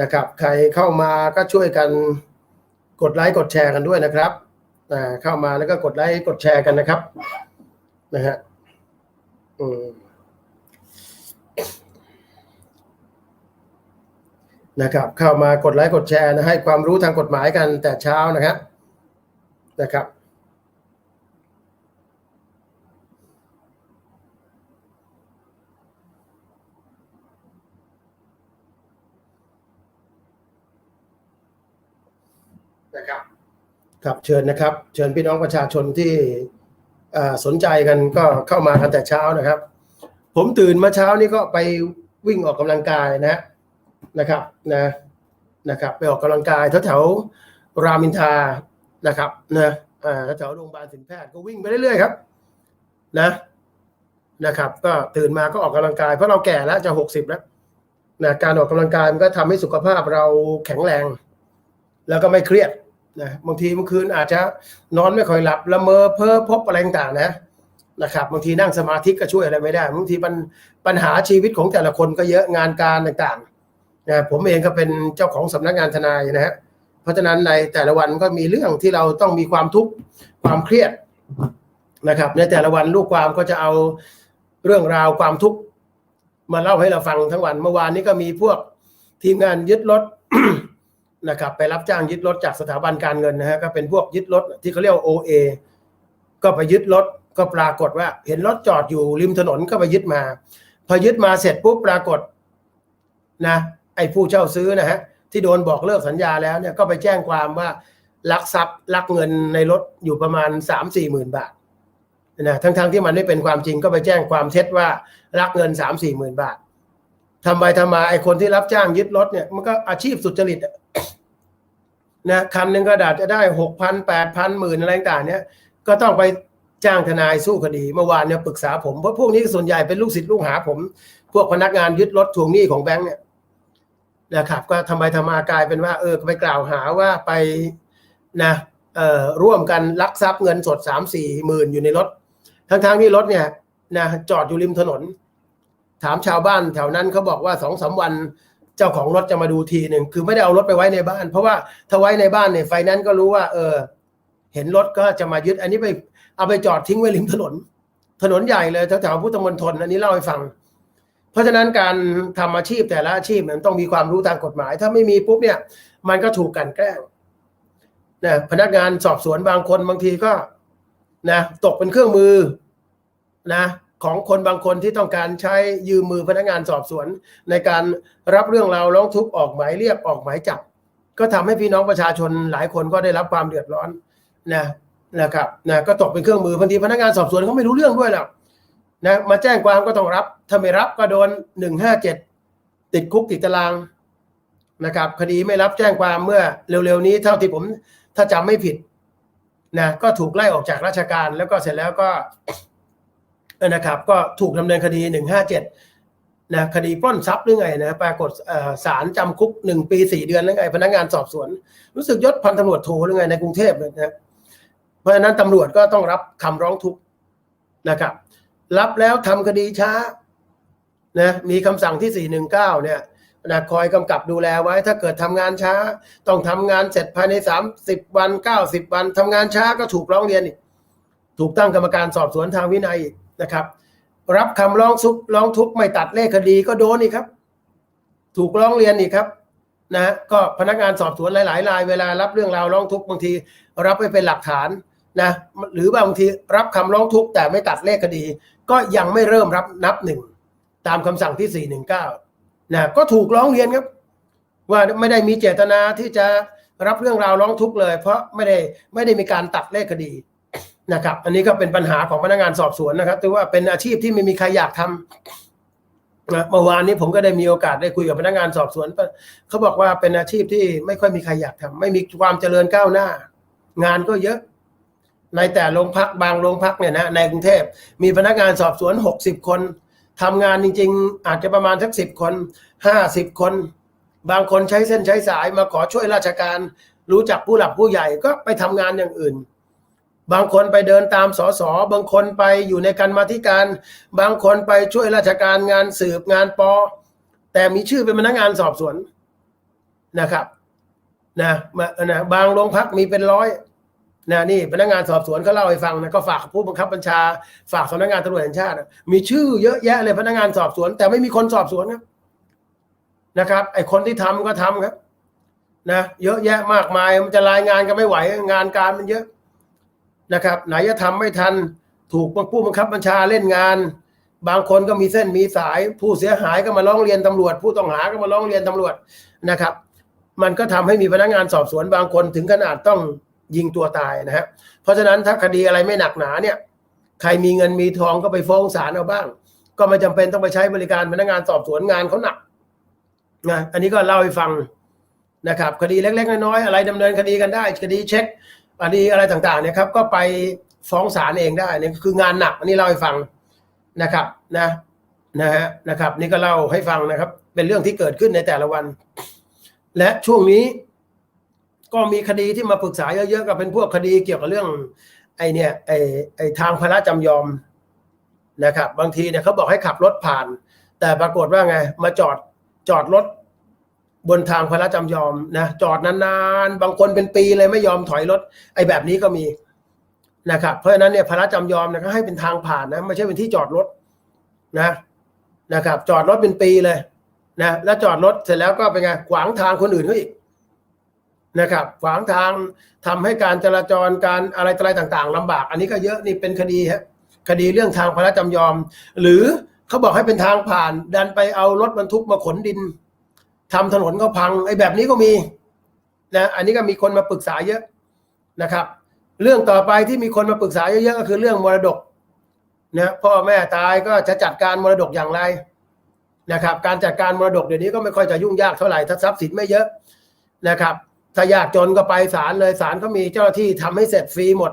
นะครับ ใครเข้ามาก็ช่วยกันกดไลค์กดแชร์กันด้วยนะครับเข้ามาแล้วก็กดไลค์กดแชร์กันนะครับ นะฮะอืมนะครับ เข้ามากดไลค์กดแชร์นะให้ความรู้ทางกฎหมายกันแต่เช้านะครับนะครับ ครับเชิญนะครับ เชิญพี่น้องประชาชนที่สนใจกันก็เข้ามากันแต่เช้านะครับ ผมตื่นมาเช้านี้ก็ไปวิ่งออกกำลังกายนะนะครับนะนะครับ ไปออกกำลังกายแถวๆรามินทรานะครับนะแถวโรงพยาบาลสินแพทย์ก็วิ่งไปเรื่อยๆครับ นะนะครับ ก็ตื่นมาก็ออกกำลังกายเพราะเราแก่แล้วจะหกสิบแล้วนะการออกกำลังกายมันก็ทำให้สุขภาพเราแข็งแรง แล้วก็ไม่เครียด นะบางทีเมื่อคืนอาจจะนอนไม่ค่อยหลับละเมอเพ้อพบอะไรต่างๆนะนะครับบางทีนั่งสมาธิก็ช่วยอะไรไม่ได้บางทีปัญปัญหาชีวิตของแต่ละคนก็เยอะงานการต่างๆนะผมเองก็เป็นเจ้าของสำนักงานทนายนะฮะเพราะฉะนั้นในแต่ละวันก็มีเรื่องที่เราต้องมีความทุกข์ความเครียดนะครับ ในแต่ละวันลูกความก็จะเอาเรื่องราวความทุกข์มาเล่าให้เราฟังทั้งวัน เมื่อวานนี้ก็มีพวกทีมงานยึดรถ นะครับไปรับจ้างยึดรถจากสถาบันการเงินนะฮะก็เป็นพวกยึดรถที่เขาเรียกว่า OA ก็ไปยึดรถก็ปรากฏว่า เห็นรถจอดอยู่ริมถนนก็ไปยึดมา พอยึดมาเสร็จปุ๊บปรากฏนะไอ้ผู้เช่าซื้อนะฮะที่โดนบอกเลิกสัญญาแล้วเนี่ยก็ไปแจ้งความว่าลักทรัพย์ลักเงินในรถอยู่ประมาณสามสี่หมื่นบาทนะทั้งๆทที่มันไม่เป็นความจริงก็ไปแจ้งความเท็จว่าลักเงินสามสี่หมื่นบาททำไปทำมาไอ้คนที่รับจ้างยึดรถเนี่ยมันก็อาชีพสุจริต นะคันหนึ่งก็อาจจะได้หกพันแปดพันหมื่นอะไรต่างๆเนี่ยก็ต้องไปจ้างทนายสู้คดีเมื่อวานเนี่ยปรึกษาผมเพราะพวกนี้ส่วนใหญ่เป็นลูกศิษย์ลูกหาผม พวกพนักงานยึดรถทวงหนี้ของแบงค์เนี่ยนะครับก็ทำไมทำมากลายเป็นว่า เออไปกล่าวหาว่าไปนะเอ่อร่วมกันลักทรัพย์เงินสดสามสี่หมื่นอยู่ในรถ ทั้งๆที่รถเนี่ยนะจอดอยู่ริมถนน ถามชาวบ้านแถวนั้นเขาบอกว่าสองสามวัน เจ้าของรถจะมาดูทีหนึ่งคือไม่ได้เอารถไปไว้ในบ้าน เพราะว่าถ้าไว้ในบ้านเนี่ยไฟนนซ์ก็รู้ว่า เออ เห็นรถก็จะมายึด อันนี้ไปเอาไปจอดทิ้งไว้ริมถนน ถนนใหญ่เลยแถวๆพุทธมณฑลอันนี้เล่าให้ฟัง เพราะฉะนั้นการทำอาชีพแต่ละอาชีพมันต้องมีความรู้ทางกฎหมาย ถ้าไม่มีปุ๊บเนี่ย มันก็ถูกกันแกล้งนะพนักงานสอบสวนบางคนบางทีก็ นะ ตกเป็นเครื่องมือ นะ ของคนบางคนที่ต้องการใช้ยืมมือพนักงานสอบสวน ในการรับเรื่องราวร้องทุกข์ออกหมายเรียกออกหมายจับ ก็ทำให้พี่น้องประชาชนหลายคนก็ได้รับความเดือดร้อนนะนะครับนะก็ตกเป็นเครื่องมือบางทีพนักงานสอบสวนเขาไม่รู้เรื่องด้วยหรอกนะมาแจ้งความก็ต้องรับ ถ้าไม่รับก็โดนหนึ่งห้าเจ็ดติดคุกติดตารางนะครับ คดีไม่รับแจ้งความเมื่อเร็วๆนี้เท่าที่ผมถ้าจำไม่ผิดนะก็ถูกไล่ออกจากราชการแล้วก็เสร็จแล้วก็ นะครับ ก็ถูกดำเนินคดีหนึ่งห้าเจ็ดนะคดีปล้นทรัพย์หรือไงนะปรากฏศาลจำคุกหนึ่งปีสี่เดือนหรือไง พนักงานสอบสวน รู้สึกยศพันตำรวจโทหรือไงในกรุงเทพเนะเพราะฉะนั้นตำรวจก็ต้องรับคำร้องทุกข์นะครับ รับแล้วทำคดีช้านะมีคำสั่งที่สี่หนึ่งเก้าเนี่ยนะคอยกำกับดูแลไว้ ถ้าเกิดทำงานช้า ต้องทำงานเสร็จภายในสามสิบวันเก้าสิบวันทำงานช้าก็ถูกร้องเรียนอีกถูกตั้งกรรมการสอบสวนทางวินัยอีก นะครับ รับคำร้องทุกข์ร้องทุกไม่ตัดเลขคดีก็โดนอีกครับ ถูกร้องเรียนอีกครับนะก็พนักงานสอบสวนหลายๆรายเวลารับเรื่องราวร้องทุกข์บางที รับไปเป็นหลักฐานนะหรือบางทีรับคำร้องทุกข์แต่ไม่ตัดเลขคดี ก็ยังไม่เริ่มรับนับหนึ่งตามคำสั่งที่ 419นะก็ถูกร้องเรียนครับ ว่าไม่ได้มีเจตนาที่จะรับเรื่องราวร้องทุกข์เลย เพราะไม่ได้ไม่ได้มีการตัดเลขคดี นะครับ อันนี้ก็เป็นปัญหาของพนักงานสอบสวนนะครับถือว่าเป็นอาชีพที่ไม่มีใครอยากทำนะเมื่อวานนี้ผมก็ได้มีโอกาสได้คุยกับพนักงานสอบสวนเขาบอกว่าเป็นอาชีพที่ไม่ค่อยมีใครอยากทำไม่มีความเจริญก้าวหน้า งานก็เยอะ ในแต่โรงพักบางโรงพักเนี่ยนะในกรุงเทพมีพนักงานสอบสวนหกสิบคนทำงานจริง ๆ อาจจะประมาณสักสิบคนห้าสิบคน บางคนใช้เส้นใช้สายมาขอช่วยราชการ รู้จักผู้หลักผู้ใหญ่ก็ไปทำงานอย่างอื่น บางคนไปเดินตามสสบางคนไปอยู่ในการมาธิการ บางคนไปช่วยราชการงานสืบงานปอ แต่มีชื่อเป็นพนักงานสอบสวนนะครับนะมานะบางโรงพักมีเป็นร้อยนะนี่พนักงานสอบสวนเขาเล่าให้ฟังนะก็ฝากผู้บังคับบัญชา ฝากสำนักงานตำรวจแห่งชาติ มีชื่อเยอะแยะเลยพนักงานสอบสวน แต่ไม่มีคนสอบสวนครับนะครับ ไอคนที่ทำก็ทำครับ นะ เยอะแยะมากมายมันจะรายงานกันไม่ไหว งานการมันเยอะ นะครับ ไหนจะทำไม่ทัน ถูกผู้บังคับบัญชาเล่นงาน บางคนก็มีเส้นมีสาย ผู้เสียหายก็มาร้องเรียนตำรวจ ผู้ต้องหาก็มาร้องเรียนตำรวจนะครับ มันก็ทำให้มีพนักงานสอบสวนบางคนถึงขนาดต้องยิงตัวตายนะฮะเพราะฉะนั้นถ้าคดีอะไรไม่หนักหนาเนี่ย ใครมีเงินมีทองก็ไปฟ้องศาลเอาบ้าง ก็ไม่จำเป็นต้องไปใช้บริการพนักงานสอบสวนงานเขาหนักนะอันนี้ก็เล่าให้ฟังนะครับ คดีเล็กๆน้อยๆอะไรดำเนินคดีกันได้ คดีเช็ค คดีอะไรต่างๆเนี่ยครับก็ไปฟ้องศาลเองได้เนี่ยคืองานหนักอันนี้เล่าให้ฟังนะครับนะนะฮะนะครับ นี่ก็เล่าให้ฟังนะครับ เป็นเรื่องที่เกิดขึ้นในแต่ละวัน และช่วงนี้ ก็มีคดีที่มาปรึกษาเยอะๆก็เป็นพวกคดีเกี่ยวกับเรื่อง ไอเนี่ยไอไอทางพระจำยอมนะครับ บางทีเนี่ยเขาบอกให้ขับรถผ่าน แต่ปรากฏว่าไง มาจอดจอดรถ บนทางพระจำยอมนะจอดนานๆ บางคนเป็นปีเลยไม่ยอมถอยรถ ไอ้แบบนี้ก็มีนะครับ เพราะฉะนั้นเนี่ยพระจำยอมเนี่ยก็ให้เป็นทางผ่านนะไม่ใช่เป็นที่จอดรถนะนะครับ จอดรถเป็นปีเลยนะแล้วจอดรถเสร็จแล้วก็เป็นไงขวางทางคนอื่นเขาอีกนะครับ ขวางทางทำให้การจราจรการอะไรอะไรต่าง ๆลำบาก อันนี้ก็เยอะนี่เป็นคดีฮะคดีเรื่องทางพระจำยอม หรือเขาบอกให้เป็นทางผ่านดันไปเอารถบรรทุกมาขนดิน ทำถนนก็พังไอ้แบบนี้ก็มีนะอันนี้ก็มีคนมาปรึกษาเยอะนะครับ เรื่องต่อไปที่มีคนมาปรึกษาเยอะๆก็คือเรื่องมรดกนะพ่อแม่ตายก็จะจัดการมรดกอย่างไรนะครับ การจัดการมรดกเดี๋ยวนี้ก็ไม่ค่อยจะยุ่งยากเท่าไหร่ถ้าทรัพย์สินไม่เยอะนะครับ ถ้ายากจนก็ไปศาลเลยศาลก็มีเจ้าหน้าที่ทำให้เสร็จฟรีหมด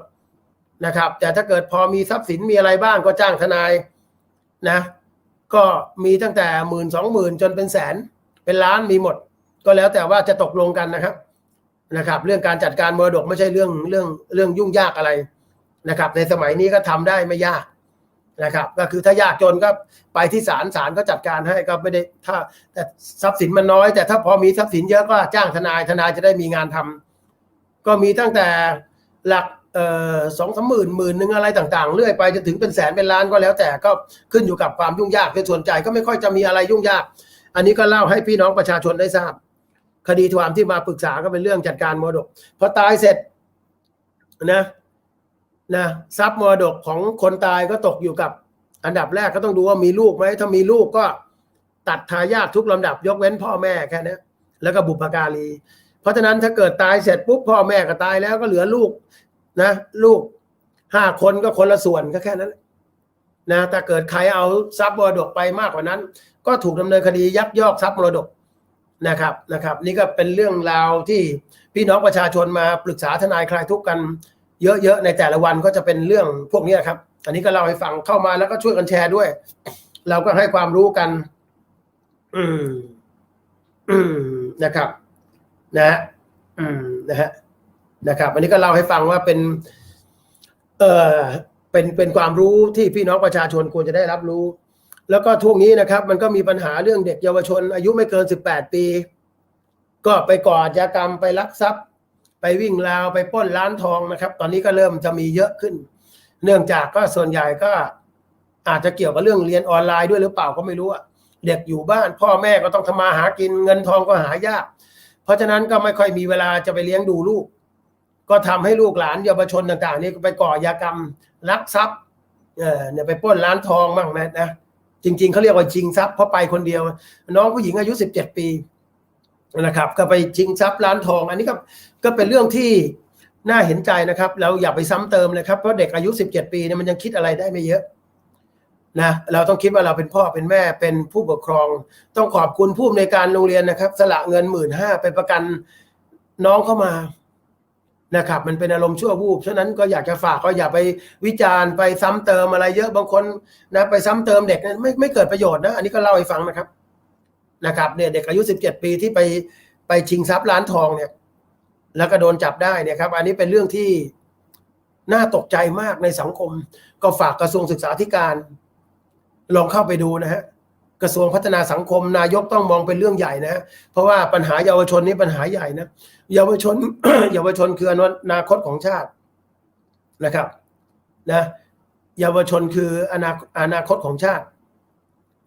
นะครับ แต่ถ้าเกิดพอมีทรัพย์สินมีอะไรบ้างก็จ้างทนายนะ ก็มีตั้งแต่หมื่นสองหมื่นจนเป็นแสน เป็นล้านมีหมด ก็แล้วแต่ว่าจะตกลงกันนะครับนะครับ เรื่องการจัดการมรดกไม่ใช่เรื่องเรื่องเรื่องยุ่งยากอะไรนะครับ ในสมัยนี้ก็ทำได้ไม่ยากนะครับ ก็คือถ้ายากจนก็ไปที่ศาลศาลก็จัดการให้ก็ไม่ได้ถ้าแต่ทรัพย์สินมันน้อย แต่ถ้าพอมีทรัพย์สินเยอะก็จ้างทนายทนายจะได้มีงานทำก็มีตั้งแต่หลักเอ่อสองสามหมื่นหมื่นหนึ่งอะไรต่างๆ เรื่อยไปจนถึงเป็นแสนเป็นล้านก็แล้วแต่ก็ขึ้นอยู่กับความยุ่งยากในส่วนใจก็ไม่ค่อยจะมีอะไรยุ่งยาก อันนี้ก็เล่าให้พี่น้องประชาชนได้ทราบ คดีความที่มาปรึกษาก็เป็นเรื่องจัดการมรดกพอตายเสร็จนะนะทรัพย์มรดกของคนตายก็ตกอยู่กับ อันดับแรกก็ต้องดูว่ามีลูกไหมถ้ามีลูกก็ตัดทายาททุกลำดับ ยกเว้นพ่อแม่แค่นี้แล้วก็บุพการี เพราะฉะนั้นถ้าเกิดตายเสร็จปุ๊บพ่อแม่ก็ตายแล้วก็เหลือลูกนะ ลูกห้าคนก็คนละส่วนก็แค่นั้นนะถ้าเกิดใครเอาทรัพย์มรดกไปมากกว่านั้น ก็ถูกดำเนินคดียักยอกทรัพย์มรดกนะครับนะครับ นี่ก็เป็นเรื่องราวที่พี่น้องประชาชนมาปรึกษาทนายคลายทุกข์กันเยอะๆในแต่ละวันก็จะเป็นเรื่องพวกนี้ครับ อันนี้ก็เล่าให้ฟังเข้ามาแล้วก็ช่วยกันแชร์ด้วย เราก็ให้ความรู้กัน อืม อืมนะครับนะฮะอืมนะฮะนะครับ อันนี้ก็เล่าให้ฟังว่าเป็น เอ่อเป็นเป็นความรู้ที่พี่น้องประชาชนควรจะได้รับรู้ แล้วก็ช่วงนี้นะครับ มันก็มีปัญหาเรื่องเด็กเยาวชน อายุไม่เกินสิบแปดปี ก็ไปก่ออาชญากรรมไปลักทรัพย์ ไปวิ่งราวไปป้นร้านทองนะครับ ตอนนี้ก็เริ่มจะมีเยอะขึ้น เนื่องจากก็ส่วนใหญ่ก็อาจจะเกี่ยวกับเรื่องเรียนออนไลน์ด้วยหรือเปล่าก็ไม่รู้อะเด็กอยู่บ้าน พ่อแม่ก็ต้องทำมาหากินเงินทองก็หายาก เพราะฉะนั้นก็ไม่ค่อยมีเวลาจะไปเลี้ยงดูลูก ก็ทำให้ลูกหลานเยาวชนต่าง ๆ นี่ไปก่ออาชญากรรมลักทรัพย์เนี่ยไปป้นร้านทองบ้างนะนะ จริง ๆเขาเรียกว่าชิงทรัพย์เพราะไปคนเดียว น้องผู้หญิงอายุสิบเจ็ดปีนะครับ ก็ไปชิงทรัพย์ร้านทอง อันนี้ก็ก็เป็นเรื่องที่น่าเห็นใจนะครับเราอย่าไปซ้ำเติมเลยครับเพราะเด็กอายุสิบเจ็ดปีเนี่ยมันยังคิดอะไรได้ไม่เยอะนะเราต้องคิดว่าเราเป็นพ่อเป็นแม่เป็นผู้ปกครอง ต้องขอบคุณผู้อำนวยการโรงเรียนนะครับ สละเงินหมื่นห้าไปประกันน้องเข้ามา นะครับมันเป็นอารมณ์ชั่ววูบฉะนั้นก็อยากจะฝากก็อย่าไปวิจารณ์ไปซ้ำเติมอะไรเยอะบางคนนะไปซ้ำเติมเด็กนั้นไม่ไม่เกิดประโยชน์นะอันนี้ก็เล่าให้ฟังนะครับนะครับเนี่ยเด็กอายุสิบเจ็ดปีที่ไปไปชิงทรัพย์ร้านทองเนี่ย แล้วก็โดนจับได้เนี่ยครับ อันนี้เป็นเรื่องที่น่าตกใจมากในสังคม ก็ฝากกระทรวงศึกษาธิการ ลองเข้าไปดูนะฮะ กระทรวงพัฒนาสังคม นายกต้องมองเป็นเรื่องใหญ่นะ เพราะว่าปัญหาเยาวชนนี่ปัญหาใหญ่นะเยาวชนเยาวชนคืออนาคตของชาตินะครับนะเยาวชนคืออนาอนาคตของชาติ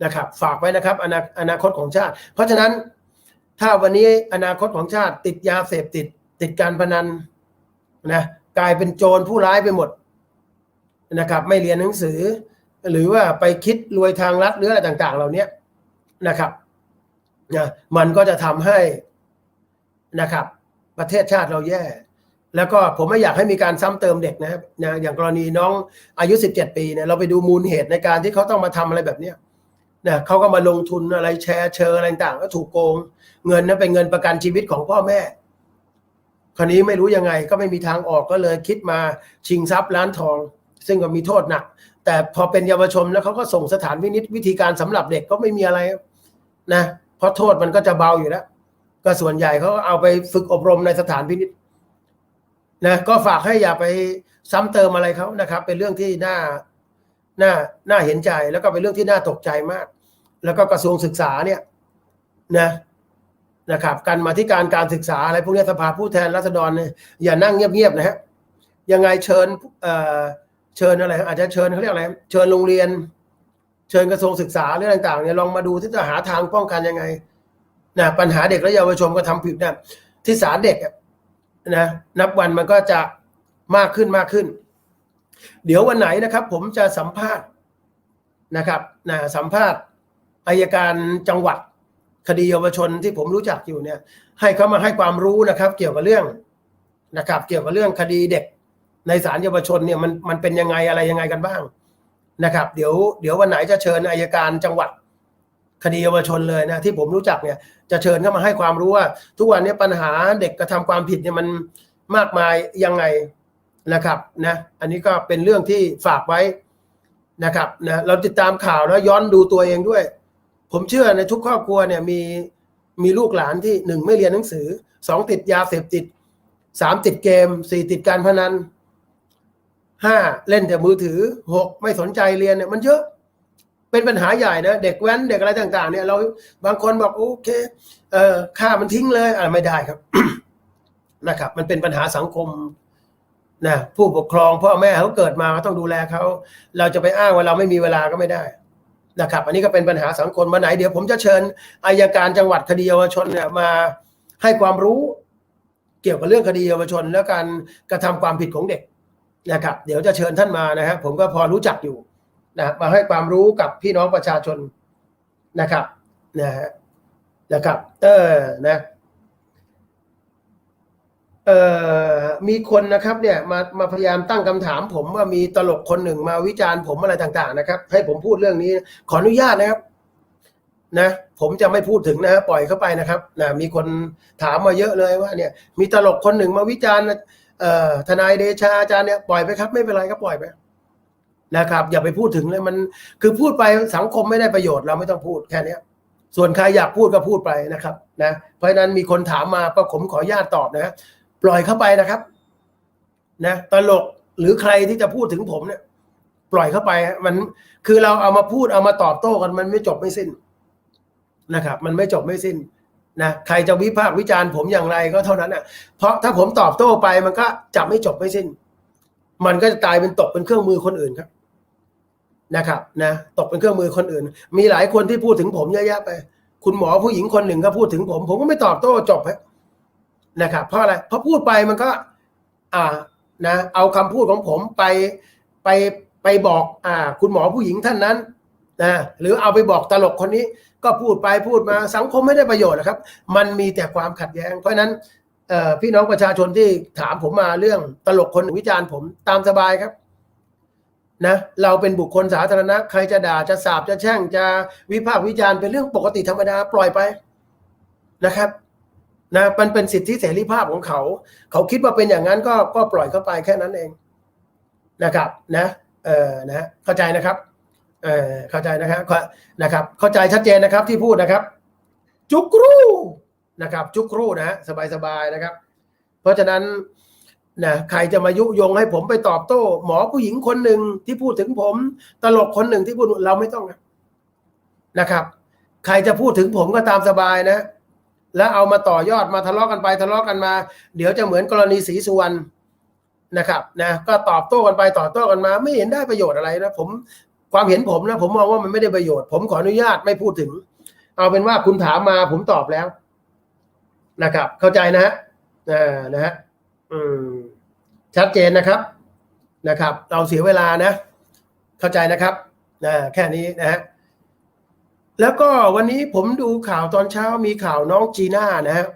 นะครับ ฝากไว้นะครับอนาอนาคตของชาติ เพราะฉะนั้นถ้าวันนี้อนาคตของชาติ ติดยาเสพติด ติดการพนันนะกลายเป็นโจรผู้ร้ายไปหมดนะครับ ไม่เรียนหนังสือ หรือว่าไปคิดรวยทางลัดหรืออะไรต่าง ๆ เหล่านี้นะครับนะมันก็จะทำให้นะครับ ประเทศชาติเราแย่ แล้วก็ผมไม่อยากให้มีการซ้ำเติมเด็กนะครับนะอย่างกรณีน้องอายุ 17 ปีเนี่ยเราไปดูมูลเหตุในการที่เขาต้องมาทำอะไรแบบเนี้นะเขาก็มาลงทุนอะไรแชร์เชอร์อะไรต่างก็ถูกโกง เงินนั้นเป็นเงินประกันชีวิตของพ่อแม่คราวนี้ไม่รู้ยังไงก็ไม่มีทางออกก็เลยคิดมาชิงทรัพย์ร้านทอง ซึ่งก็มีโทษหนัก แต่พอเป็นเยาวชนแล้วเขาก็ส่งสถานวินิจวิธีการสำหรับเด็กก็ไม่มีอะไรนะเพราะโทษมันก็จะเบาอยู่แล้วก็ส่วนใหญ่เขาก็เอาไปฝึกอบรมในสถานพินิจนะก็ฝากให้อย่าไปซ้ำเติมอะไรเขานะครับ เป็นเรื่องที่น่าน่าน่าเห็นใจ แล้วก็เป็นเรื่องที่น่าตกใจมาก แล้วก็กระทรวงศึกษาเนี่ยนะนะครับการมาที่การการศึกษาอะไรพวกนี้สภาผู้แทนราษฎรเนี่ยอย่านั่งเงียบๆนะฮะยังไงเชิญเอ่อ เชิญอะไร อาจจะเชิญเขาเรียกอะไร เชิญโรงเรียน เชิญกระทรวงศึกษาเรื่องต่างๆเนี่ยลองมาดูที่จะหาทางป้องกันยังไงนะปัญหาเด็กและเยาวชนก็ทำผิดนะที่ศาลเด็กนะนับวันมันก็จะมากขึ้นมากขึ้น เดี๋ยววันไหนนะครับ ผมจะสัมภาษณ์นะครับนะสัมภาษณ์อายการจังหวัดคดีเยาวชนที่ผมรู้จักอยู่เนี่ย ให้เขามาให้ความรู้นะครับ เกี่ยวกับเรื่องนะครับ เกี่ยวกับเรื่องคดีเด็ก ในศาลเยาวชนเนี่ยมันมันเป็นยังไงอะไรยังไงกันบ้างนะครับ เดี๋ยวเดี๋ยววันไหนจะเชิญอายการจังหวัดคดีเยาวชนเลยนะที่ผมรู้จักเนี่ยจะเชิญเข้ามาให้ความรู้ว่า ทุกวันนี้ปัญหาเด็กกระทำความผิดเนี่ยมันมากมายยังไงนะครับนะอันนี้ก็เป็นเรื่องที่ฝากไว้นะครับนะเราติดตามข่าวแล้วย้อนดูตัวเองด้วย ผมเชื่อในทุกครอบครัวเนี่ยมีมีลูกหลานที่หนึ่งไม่เรียนหนังสือสองติดยาเสพติดสามติดเกมสี่ติดการพนัน ห้าเล่นแต่มือถือหกไม่สนใจเรียนเนี่ยมันเยอะเป็นปัญหาใหญ่นะเด็กแว้นเด็กอะไรต่าง ๆ เนี่ยเราบางคนบอกโอเคเอ่อฆ่ามันทิ้งเลยอ่าไม่ได้ครับนะครับ มันเป็นปัญหาสังคมนะผู้ปกครองพ่อแม่เขาเกิดมาก็ต้องดูแลเขาเราจะไปอ้างว่าเราไม่มีเวลาก็ไม่ได้นะครับ อันนี้ก็เป็นปัญหาสังคมวันไหนเดี๋ยวผมจะเชิญอายการจังหวัดคดีเยาวชนเนี่ยมาให้ความรู้เกี่ยวกับเรื่องคดีเยาวชน และการกระทำความผิดของเด็ก นะครับ เดี๋ยวจะเชิญท่านมานะครับผมก็พอรู้จักอยู่นะมาให้ความรู้กับพี่น้องประชาชนนะครับนะฮะนะครับ เออนะเออมีคนนะครับ เนี่ยมามาพยายามตั้งคำถาม ผมว่ามีตลกคนหนึ่งมาวิจารณ์ผมอะไรต่าง ๆ นะครับ ให้ผมพูดเรื่องนี้ ขออนุญาตนะครับ นะผมจะไม่พูดถึงนะฮะปล่อยเข้าไปนะครับนะมีคนถามมาเยอะเลยว่า เนี่ย มีตลกคนหนึ่งมาวิจารณ์ เอ่อทนายเดชาอาจารย์เนี่ยปล่อยไปครับ ไม่เป็นไรก็ปล่อยไปนะครับ อย่าไปพูดถึงเลยมัน คือพูดไปสังคมไม่ได้ประโยชน์เราไม่ต้องพูดแค่เนี้ย ส่วนใครอยากพูดก็พูดไปนะครับ นะเพราะนั้นมีคนถามมาก็ผมขออนุญาตตอบนะปล่อยเข้าไปนะครับ นะตลกหรือใครที่จะพูดถึงผมเนี่ย ปล่อยเข้าไปมันคือเราเอามาพูดเอามาตอบโต้กันมันไม่จบไม่สิ้นนะครับ มันไม่จบไม่สิ้น นะใครจะวิพากษ์วิจารณ์ผมอย่างไรก็เท่านั้นอะ เพราะถ้าผมตอบโต้ไปมันก็จะไม่จบไม่สิ้น มันก็จะกลายเป็นตกเป็นเครื่องมือคนอื่นครับ นะครับนะตกเป็นเครื่องมือคนอื่น มีหลายคนที่พูดถึงผมเยอะแยะไป คุณหมอผู้หญิงคนหนึ่งก็พูดถึงผม ผมก็ไม่ตอบโต้จบฮะนะครับ เพราะอะไรเพราะพูดไปมันก็ อ่านะเอาคำพูดของผมไปไปไปบอก อ่า คุณหมอผู้หญิงท่านนั้นนะหรือเอาไปบอกตลกคนนี้ ก็พูดไปพูดมาสังคมไม่ได้ประโยชน์นะครับ มันมีแต่ความขัดแย้ง เพราะนั้นพี่น้องประชาชนที่ถามผมมาเรื่องตลกคนวิจารณ์ผมตามสบายครับนะเราเป็นบุคคลสาธารณะใครจะด่าจะสาบจะแช่งจะวิพากษ์วิจารณ์เป็นเรื่องปกติธรรมดาปล่อยไปนะครับนะมันเป็นสิทธิเสรีภาพของเขา เขาคิดว่าเป็นอย่างนั้นก็ก็ปล่อยเข้าไปแค่นั้นเองนะครับนะเออนะเข้าใจนะครับ เออเข้าใจนะครับนะครับ เข้าใจชัดเจนนะครับที่พูดนะครับ จุกรูนะครับ จุกรูนะฮะสบายๆนะครับ เพราะฉะนั้นนะใครจะมายุยงให้ผมไปตอบโต้ หมอผู้หญิงคนหนึ่งที่พูดถึงผม ตลกคนหนึ่งที่พูดเราไม่ต้องนะครับ ใครจะพูดถึงผมก็ตามสบายนะ แล้วเอามาต่อยอดมาทะเลาะกันไปทะเลาะกันมา เดี๋ยวจะเหมือนกรณีศรีสุวรรณนะครับนะก็ตอบโต้กันไปตอบโต้กันมา ไม่เห็นได้ประโยชน์อะไรนะผม ความเห็นผมนะผมมองว่ามันไม่ได้ประโยชน์ ผมขออนุญาตไม่พูดถึง เอาเป็นว่าคุณถามมาผมตอบแล้ว นะครับ เข้าใจนะฮะนะฮะชัดเจนนะครับนะครับ เราเสียเวลานะ เข้าใจนะครับนะแค่นี้นะฮะแล้วก็วันนี้ผมดูข่าวตอนเช้ามีข่าวน้องจีน่านะฮะ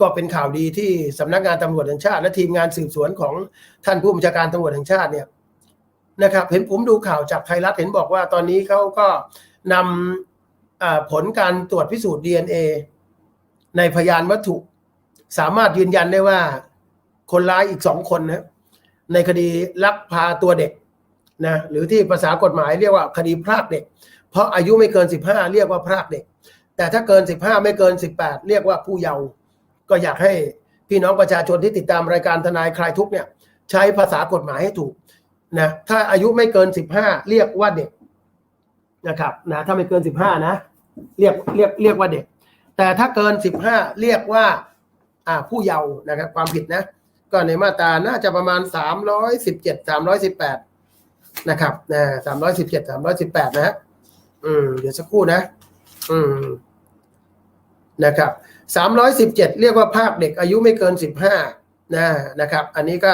ก็เป็นข่าวดีที่สำนักงานตำรวจแห่งชาติ และทีมงานสืบสวนของท่านผู้บัญชาการตำรวจแห่งชาติเนี่ย นะครับ เห็นผมดูข่าวจากไทยรัฐเห็นบอกว่าตอนนี้เขาก็นำผลการตรวจพิสูจน์ DNA ในพยานวัตถุ สามารถยืนยันได้ว่าคนร้ายอีกสองคนนะในคดีลักพาตัวเด็กนะหรือที่ภาษากฎหมายเรียกว่าคดีพรากเด็ก เพราะอายุไม่เกิน 15 เรียกว่าพรากเด็ก แต่ถ้าเกิน 15 ไม่เกิน 18 เรียกว่าผู้เยาว์ก็อยากให้พี่น้องประชาชนที่ติดตามรายการทนายคลายทุกเนี่ยใช้ภาษากฎหมายให้ถูก นะถ้าอายุไม่เกิน15เรียกว่าเด็กนะครับนะถ้าไม่เกิน15นะเรียกเรียกเรียกว่าเด็ก แต่ถ้าเกิน15เรียกว่าอ่าผู้เยาว์นะครับ ความผิดนะ ก็ในมาตราน่าจะประมาณ317 318นะครับนะ317 318นะฮะอืมเดี๋ยวสักครู่นะ อืมนะครับ317เรียกว่าภาคเด็กอายุไม่เกิน15นะนะครับ อันนี้ก็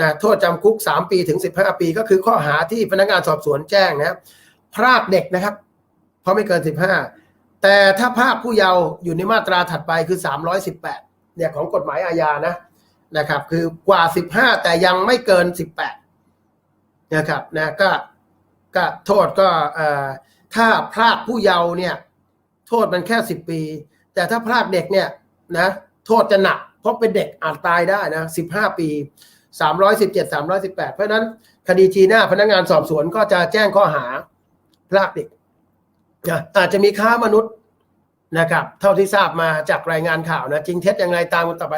นะโทษจำคุก 3 ปีถึง 15 ปี ก็คือข้อหาที่พนักงานสอบสวนแจ้งนะพรากเด็กนะครับ เพราะไม่เกิน 15 แต่ถ้าภาคผู้เยาว์อยู่ในมาตราถัดไปคือ 318 เนี่ยของกฎหมายอาญานะนะครับ คือกว่า 15 แต่ยังไม่เกิน 18 นะครับนะก็ก็โทษก็ถ้าพรากผู้เยาว์เนี่ย โทษมันแค่ 10 ปี แต่ถ้าพรากเด็กเนี่ยนะโทษจะหนัก เพราะเป็นเด็กอาจตายได้นะ 15 ปี 317 318 เพราะนั้นคดีจีน่าพนักงานสอบสวนก็จะแจ้งข้อหาพรากเด็กนะอาจจะมีค้ามนุษย์นะครับ เท่าที่ทราบมาจากรายงานข่าวนะ จริงเท็จยังไงตามกันต่อไป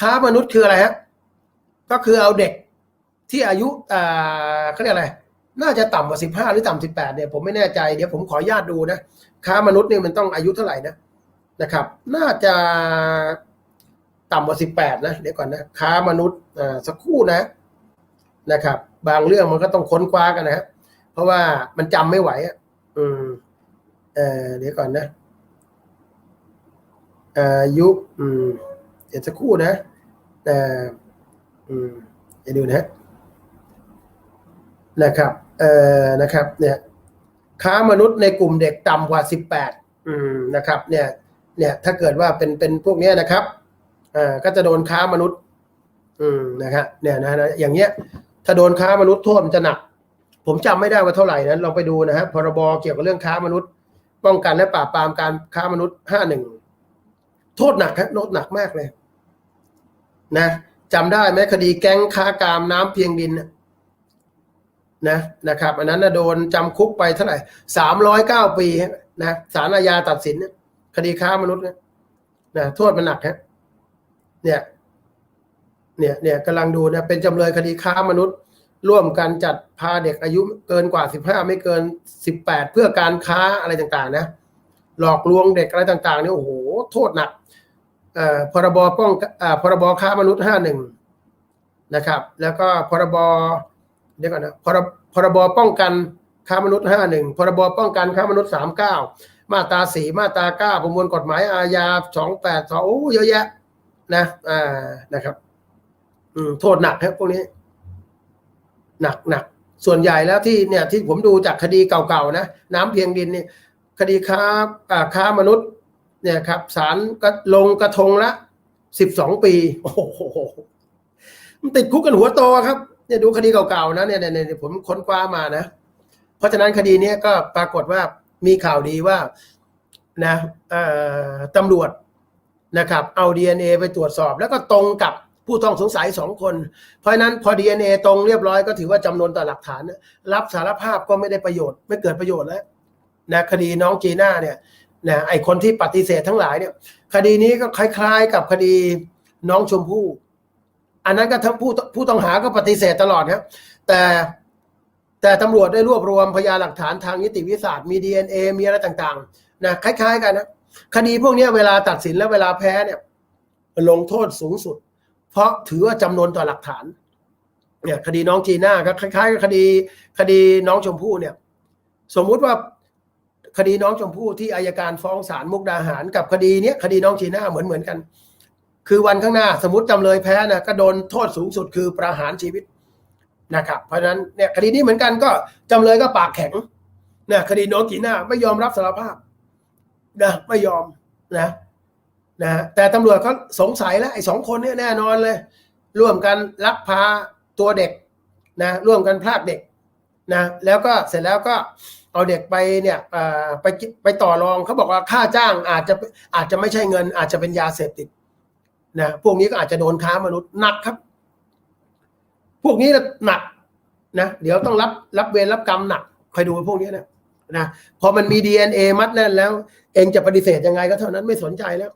ค้ามนุษย์คืออะไรฮะก็คือเอาเด็กที่อายุอ่าเขาเรียกอะไร น่าจะต่ำกว่าสิบห้าหรือต่ำสิบแปดเนี่ยผมไม่แน่ใจเดี๋ยวผมขออนุญาตดูนะ ค้ามนุษย์เนี่ยมันต้องอายุเท่าไหร่นะนะครับ น่าจะ ต่ำกว่าสิบแปดนะเดี๋ยวก่อนนะค้ามนุษย์อ่าสักครู่นะนะครับ บางเรื่องมันก็ต้องค้นคว้ากันนะเพราะว่ามันจำไม่ไหวอะอืมเออเดี๋ยวก่อนนะอายุอืมเดี๋ยวสักครู่นะแต่อืมเดี๋ยวดูนะฮะนะครับเอ่อนะครับ เนี่ย ค้ามนุษย์ในกลุ่มเด็กต่ำกว่าสิบแปดอืมนะครับ เนี่ย เนี่ย ถ้าเกิดว่าเป็นเป็นพวกเนี้ยนะครับ อ่าก็จะโดนค้ามนุษย์ อืมนะครับเนี่ยนะนะอย่างเงี้ย ถ้าโดนค้ามนุษย์โทษมันจะหนัก ผมจำไม่ได้ว่าเท่าไหร่นะลองไปดูนะฮะพรบเกี่ยวกับเรื่องค้ามนุษย์ ป้องกันและปราบปรามการค้ามนุษย์ห้าหนึ่งโทษหนักครับโทษหนักมากเลย นะจำได้ไหมคดีแก๊งค้ากามน้ำเพียงดินนะนะครับ อันนั้นนะโดนจำคุกไปเท่าไหร่สามร้อยเก้าปีนะศาลอาญาตัดสิน คดีค้ามนุษย์นี่ยนะโทษมันหนักฮะ เนี่ยเนี่ยเนี่ยกำลังดูเนะเป็นจำเลยคดีค้ามนุษย์ ร่วมกันจัดพาเด็กอายุเกินกว่าสิบห้าไม่เกินสิบแปดเพื่อการค้าอะไรต่างๆ นะ หลอกลวงเด็กอะไรต่างๆเนี่ยโอ้โหโทษหนักอ่อพรบป้องอ่าพรบค้ามนุษย์ห้าหนึ่งนะครับ แล้วก็พรบเดี๋ยวก่อนนะพรพรบป้องกันค้ามนุษย์ห้าหนึ่งพรบป้องกันค้ามนุษย์สามเก้ามาตราสี่มาตราเก้าประมวลกฎหมายอาญาสองแปดสองโอ้เยอะแยะ นะอ่านะครับอืมโทษหนักครับพวกนี้ หนักหนักส่วนใหญ่แล้วที่เนี่ยที่ผมดูจากคดีเก่าๆนะน้ำเพียงดินเนี่ยคดีค้าอ่าค้ามนุษย์ เนี่ยครับศาลก็ลงกระทงละสิบสองปี โอ้โหมันติดคุกกันหัวโตครับเนี่ยดูคดีเก่าๆนะเนี่ยเนี่ยเนี่ยผมค้นคว้ามานะ เพราะฉะนั้นคดีนี้ก็ปรากฏว่ามีข่าวดีว่านะอ่อตำรวจ นะครับเอา DNA ไปตรวจสอบ แล้วก็ตรงกับผู้ต้องสงสัยสองคน เพราะนั้นพอ DNA ตรงเรียบร้อยก็ถือว่าจำนวนต่อหลักฐาน รับสารภาพก็ไม่ได้ประโยชน์ ไม่เกิดประโยชน์แล้วนะคดีน้องจีน่าเนี่ยนะไอคนที่ปฏิเสธทั้งหลายเนี่ย คดีนี้ก็คล้าย ๆ กับคดีน้องชมพู่อันนั้นก็ทั้งผู้ผู้ต้องหาก็ปฏิเสธตลอดครับแต่แต่ตำรวจได้รวบรวมพยานหลักฐานทางนิติวิทยาศาสตร์มี DNA มีอะไรต่างๆนะคล้าย ๆ กันนะ คดีพวกนี้เวลาตัดสินแล้วเวลาแพ้เนี่ยลงโทษสูงสุด เพราะถือว่าจำนวนต่อหลักฐานเนี่ยคดีน้องจีน่าก็คล้ายๆกับคดีคดีน้องชมพู่เนี่ย สมมุติว่าคดีน้องชมพู่ที่อายการฟ้องศาลมุกดาหาร กับคดีเนี้ยคดีน้องจีน่าเหมือนเหมือนกัน คือวันข้างหน้าสมมติจำเลยแพ้นะก็โดนโทษสูงสุดคือประหารชีวิตนะครับ เพราะฉะนั้นเนี่ยคดีนี้เหมือนกันก็จำเลยก็ปากแข็งนะคดีน้องจีน่าไม่ยอมรับสารภาพ นะไม่ยอมนะนะแต่ตำรวจเขาสงสัยแล้วไอ้สองคนเนี่ยแน่นอนเลย ร่วมกันลักพาตัวเด็กนะร่วมกันพรากเด็กนะแล้วก็เสร็จแล้วก็เอาเด็กไปเนี่ยอ่อไปไปต่อรองเขาบอกว่าค่าจ้างอาจจะอาจจะไม่ใช่เงิน อาจจะเป็นยาเสพติดนะพวกนี้ก็อาจจะโดนค้ามนุษย์หนักครับ พวกนี้หนักนะเดี๋ยวต้องรับรับเวรรับกรรมหนักคอยดูพวกนี้นะ นะพอมันมี DNA มัดแน่นแล้ว เองจะปฏิเสธยังไงก็เท่านั้นไม่สนใจแล้ว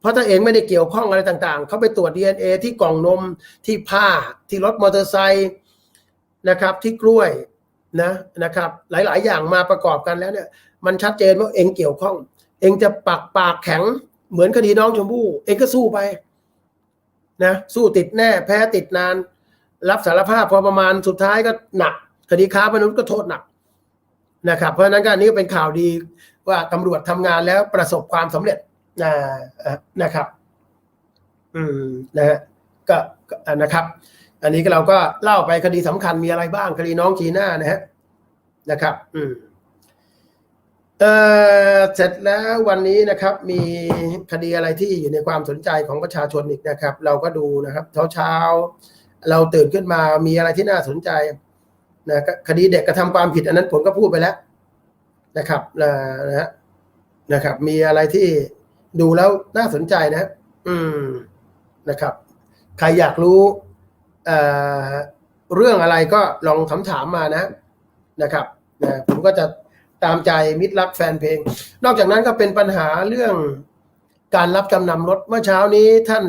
เพราะถ้าเองไม่ได้เกี่ยวข้องอะไรต่างๆ เขาไปตรวจ DNA ที่กล่องนมที่ผ้าที่รถมอเตอร์ไซค์นะครับ ที่กล้วยนะนะครับ หลายๆ อย่างมาประกอบกันแล้วเนี่ย มันชัดเจนว่าเองเกี่ยวข้อง เองจะปากปากแข็งเหมือนคดีน้องชมพู่เองก็สู้ไปนะสู้ติดแน่แพ้ติดนาน รับสารภาพพอประมาณสุดท้ายก็หนัก คดีค้ามนุษย์ก็โทษหนัก นะครับ เพราะฉะนั้นก็อันนี้เป็นข่าวดีว่าตำรวจทำงานแล้วประสบความสำเร็จนะนะครับ อืมนะฮะก็ก็นะครับ อันนี้เราก็เล่าไปคดีสำคัญมีอะไรบ้างคดีน้องจีน่านะฮะนะครับ อืมเอ่อเสร็จแล้ววันนี้นะครับ มีคดีอะไรที่อยู่ในความสนใจของประชาชนอีกนะครับ เราก็ดูนะครับเช้าเช้าเราตื่นขึ้นมามีอะไรที่น่าสนใจ นะคดีเด็กกระทำความผิด อันนั้นผมก็พูดไปแล้วนะครับนะนะฮะนะครับ มีอะไรที่ดูแล้วน่าสนใจนะ อืมนะครับ ใครอยากรู้เอ่อเรื่องอะไรก็ลองคำถามมานะนะครับนะผมก็จะตามใจมิตรรักแฟนเพลง นอกจากนั้นก็เป็นปัญหาเรื่องการรับจำนำรถเมื่อเช้านี้ท่าน